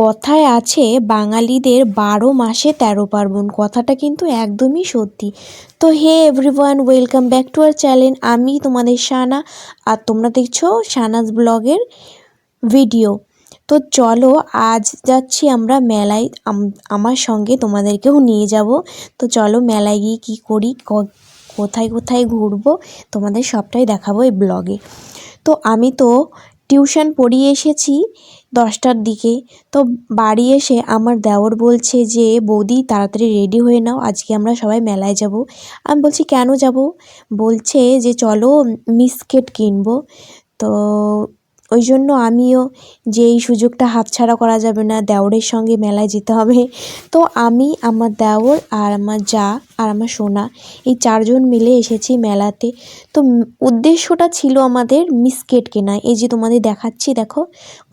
কথায় আছে, বাঙালিদের বারো মাসে তেরো পার্বণ। কথাটা কিন্তু একদমই সত্যি। তো hey everyone, welcome back to our channel. আমি তোমাদের সানা আর তোমরা দেখছ সানাস ব্লগের ভিডিও। তো চলো, আজ যাচ্ছি আমরা মেলায়। আমার সঙ্গে তোমাদেরকেও নিয়ে যাব। তো চলো মেলায় গিয়ে কী করি কোথায় কোথায় ঘুরবো, তোমাদের সবটাই দেখাবো এই ব্লগে। তো আমি তো টিউশন পড়িয়ে এসেছি দশটার দিকে। তো বাড়ি এসে আমার দেওর বলছে যে, বৌদি, তাড়াতাড়ি রেডি হয়ে নাও, আজকে আমরা সবাই মেলায় যাব। আমি বলছি, কেন যাব? বলছে যে, চলো মিসকেট কিনবো। তো ওই জন্য আমিও যে এই সুযোগটা হাতছাড়া করা যাবে না, দেওরের সঙ্গে মেলায় যেতে হবে। তো আমি, আমার দেওর আর আমার যা আর আমার সোনা, এই চারজন মিলে এসেছি মেলাতে। তো উদ্দেশ্যটা ছিল আমাদের মিসকেট কেনা। এই যে তোমাদের দেখাচ্ছি, দেখো,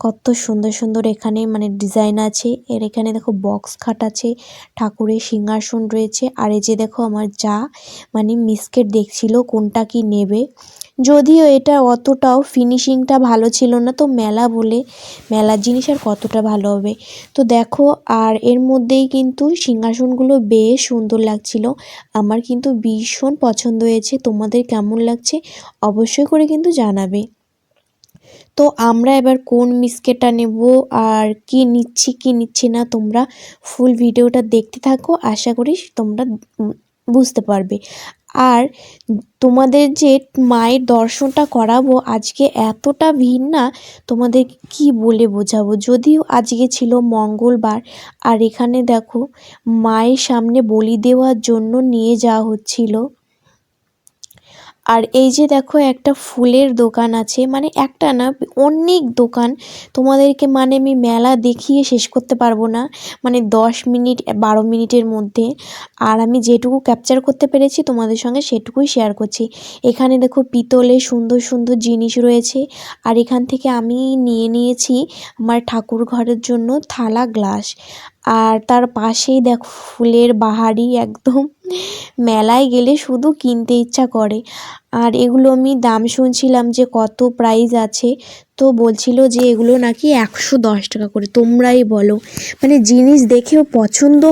কত সুন্দর সুন্দর এখানে মানে ডিজাইন আছে। এর এখানে দেখো বক্স খাট আছে, ঠাকুরের সিংহাসন রয়েছে। আর এই যে দেখো আমার যা মানে মিসকেট দেখছিল কোনটা কি নেবে। যদিও এটা অতটাও ফিনিশিংটা ভালো ছিল না, তো মেলা বলে, মেলার জিনিস আর কতটা ভালো হবে। তো দেখো, আর এর মধ্যেই কিন্তু সিংহাসনগুলো বেশ সুন্দর লাগছিল। আমার কিন্তু ভীষণ পছন্দ হয়েছে, তোমাদের কেমন লাগছে অবশ্যই করে কিন্তু জানাবে। তো আমরা এবার কোন মিসকেটটা নেব আর কি নিচ্ছি কি নিচ্ছি না, তোমরা ফুল ভিডিওটা দেখতে থাকো, আশা করি তোমরা বুঝতে পারবে। আর তোমাদের যে মায়ের দর্শনটা করাবো আজকে এতটা ভিড় না তোমাদের কি বলে বোঝাবো? যদিও আজকে ছিল মঙ্গলবার, আর এখানে দেখো মায়ের সামনে বলি দেওয়ার জন্য নিয়ে যাওয়া হচ্ছিল। আর এই যে দেখো একটা ফুলের দোকান আছে মানে একটা না, অনেক দোকান। তোমাদেরকে মানে আমি মেলা দেখিয়ে শেষ করতে পারব না মানে দশ মিনিট, বারো মিনিটের মধ্যে। আর আমি যেটুকু ক্যাপচার করতে পেরেছি, তোমাদের সঙ্গে সেটুকুই শেয়ার করছি। এখানে দেখো পিতলে সুন্দর সুন্দর জিনিস রয়েছে। আর এখান থেকে আমি নিয়ে নিয়েছি আমার ঠাকুর ঘরের জন্য থালা, গ্লাস। আর তার পাশেই দেখো ফুলের বাহারি, একদম মেলায় গেলে শুধু কিনতে ইচ্ছা করে। আর এগুলো আমি দাম শুনছিলাম যে কত প্রাইস আছে, তো বলছিল যে এগুলো নাকি একশো দশ টাকা করে। তোমরাই বলো। মানে জিনিস দেখেও পছন্দ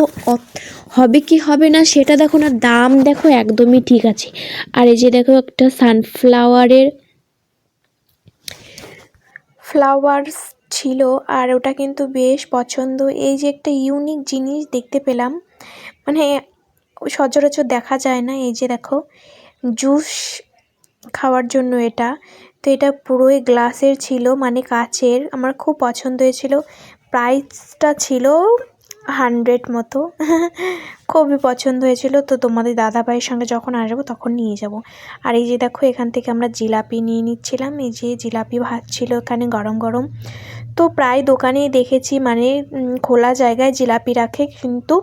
হবে কি হবে না সেটা দেখো না, দাম দেখো একদমই ঠিক আছে। আর এই যে দেখো একটা সানফ্লাওয়ারের ফ্লাওয়ার্স ছিল, আর ওটা কিন্তু বেশ পছন্দ। এই যে একটা ইউনিক জিনিস দেখতে পেলাম। মানে সচরাচর দেখা যায় না। এই যে দেখো, জুস খাওয়ার জন্য এটা। তো এটা পুরোই গ্লাসের ছিল মানে কাচের। আমার খুব পছন্দ হয়েছিল। প্রাইসটা ছিল হান্ড্রেড মতো। খুবই পছন্দ হয়েছিল। তো তোমাদের দাদা ভাইয়ের সঙ্গে যখন আসব তখন নিয়ে যাব। আর এই যে দেখো, এখান থেকে আমরা জিলাপি নিয়ে নিচ্ছিলাম। এই যে জিলাপি ভাত ছিল এখানে গরম গরম। তো প্রায় দোকানেই দেখেছি মানে খোলা জায়গায় জিলাপি রাখে, কিন্তু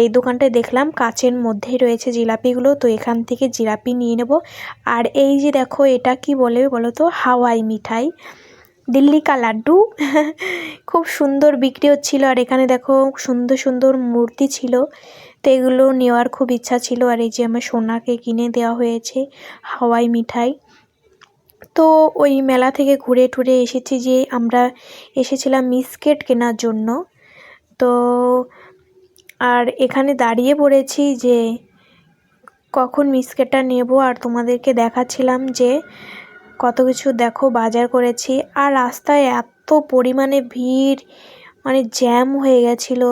এই দোকানটায় দেখলাম কাচের মধ্যেই রয়েছে জিলাপিগুলো, তো এখান থেকে জিলাপি নিয়ে নেব। আর এই যে দেখো, এটা কি বলে বলো তো হাওয়াই মিঠাই। দিল্লি কা লাড্ডু। খুব সুন্দর বিক্রি হচ্ছিল, আর এখানে দেখো সুন্দর সুন্দর মূর্তি ছিল। তো এগুলো নেওয়ার খুব ইচ্ছা ছিল, আর এই যে আমার সোনাকে কিনে দেওয়া হয়েছে হাওয়াই মিঠাই। তো ওই মেলা থেকে ঘুরে টুরে এসেছি যে আমরা এসেছিলাম মিসকেট কেনার জন্য। তো আর এখানে দাঁড়িয়ে পড়েছি যে কখন মিসকেটটা নেব আর তোমাদেরকে দেখাচ্ছিলাম যে কত কিছু দেখো, বাজার করেছি। আর রাস্তায় এত পরিমাণে ভিড় মানে জ্যাম হয়ে গেছিল।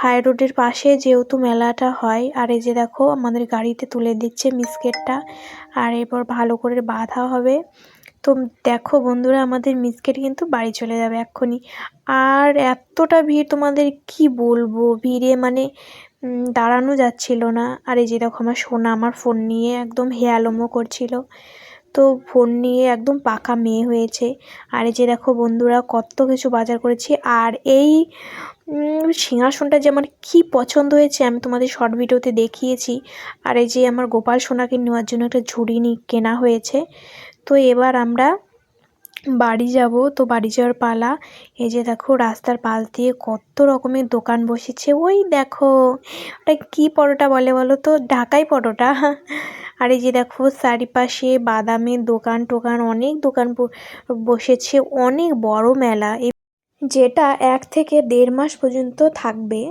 হাই রোডের পাশে যেহেতু মেলাটা হয়, আর এই যে দেখো আমাদের গাড়িতে তুলে দিচ্ছে মিসকেটটা, আর এরপর ভালো করে বাঁধা হবে। তো দেখো বন্ধুরা, আমাদের মিসকেট কিন্তু বাড়ি চলে যাবে এক্ষুনি। আর এতটা ভিড় তোমাদের কি বলব? ভিড়ে মানে দাঁড়ানো যাচ্ছিল না। আর এই যে দেখো আমার সোনা, আমার ফোন নিয়ে একদম হেয়ালমো করছিল। তো ফোন নিয়ে একদম পাকা মেয়ে হয়েছে। আর এই যে দেখো বন্ধুরা, কত কিছু বাজার করেছি। আর এই সিংহাসনটা যে আমার কী পছন্দ হয়েছে, আমি তোমাদের শর্ট ভিডিওতে দেখিয়েছি। আর এই যে আমার গোপাল সোনাকে নেওয়ার জন্য একটা ঝুড়ি কেনা হয়েছে। তো এবার আমরা বাড়ি যাব। তো বাড়ি যাওয়ার পালা, এই যে দেখো রাস্তার পাশ দিয়ে কত রকমের দোকান বসেছে। ওই দেখো, ওটা কী পরোটা বলে বলো তো? ঢাকাই পরোটা। আর এই যে দেখো চারিপাশে বাদামের দোকান টোকান, অনেক দোকান বসেছে, অনেক বড় মেলা। যেটা এক থেকে দেড় মাস পর্যন্ত থাকবে।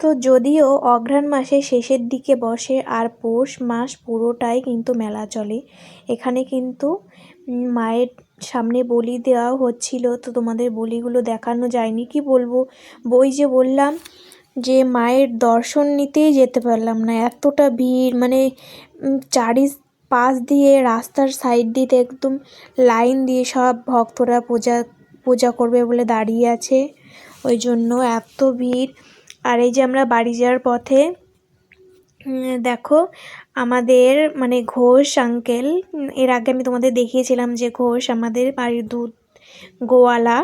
তো যদিও অঘ্রাণ মাসের শেষের দিকে বসে, আর পৌষ মাস পুরোটাই কিন্তু মেলা চলে। এখানে কিন্তু মায়ের সামনে বলি দেওয়াও হচ্ছিল, তো তোমাদের বলিগুলো দেখানো যায়নি। কি বলব? বই যে বললাম, যে মায়ের দর্শন নিতেই যেতে পারলাম না। এতটা ভিড় মানে চারি পাশ দিয়ে রাস্তার সাইড দিতে একদম লাইন দিয়ে সব ভক্তরা পূজা পূজা করবে বলে দাঁড়িয়ে আছে। ওই জন্য এত ভিড়। আর এই যে আমরা বাড়ি যাওয়ার পথে দেখো, আমাদের মানে ঘোষ আঙ্কেল এর আগে আমি তোমাদের দেখিয়েছিলাম যে ঘোষ আমাদের বাড়ির দুধ গোয়ালা,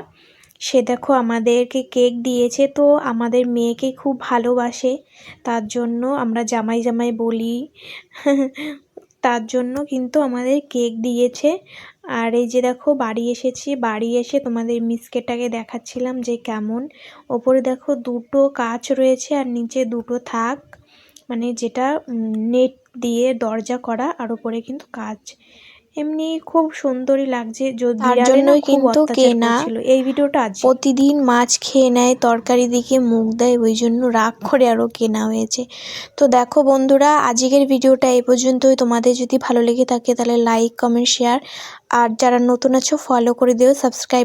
সে দেখো আমাদেরকে কেক দিয়েছে। তো আমাদের মেয়েকে খুব ভালোবাসে, তার জন্য আমরা জামাই জামাই বলি। তার জন্য কিন্তু আমাদের কেক দিয়েছে। আর এই যে দেখো, বাড়ি এসেছি, বাড়ি এসে তোমাদের মিসকেটাকে দেখাচ্ছিলাম যে কেমন। ওপরে দেখো দুটো কাচ রয়েছে আর নিচে দুটো থাক। মানে যেটা নেট দিয়ে দরজা করা আর ওপরে কিন্তু কাজ। এমনি খুব সুন্দরই লাগছে। তার খুব কিন্তু কেনা। এই ভিডিওটা আজ। প্রতিদিন মাছ খেয়ে নেয় তরকারি দিকে মুখ দেয় ওই জন্য রাগ করে আরও কেনা হয়েছে। তো দেখো বন্ধুরা আজকের ভিডিওটা এই পর্যন্তই। তোমাদের যদি ভালো লেগে থাকে তাহলে লাইক কমেন্ট শেয়ার আর যারা নতুন আছো ফলো করে দিও সাবস্ক্রাইব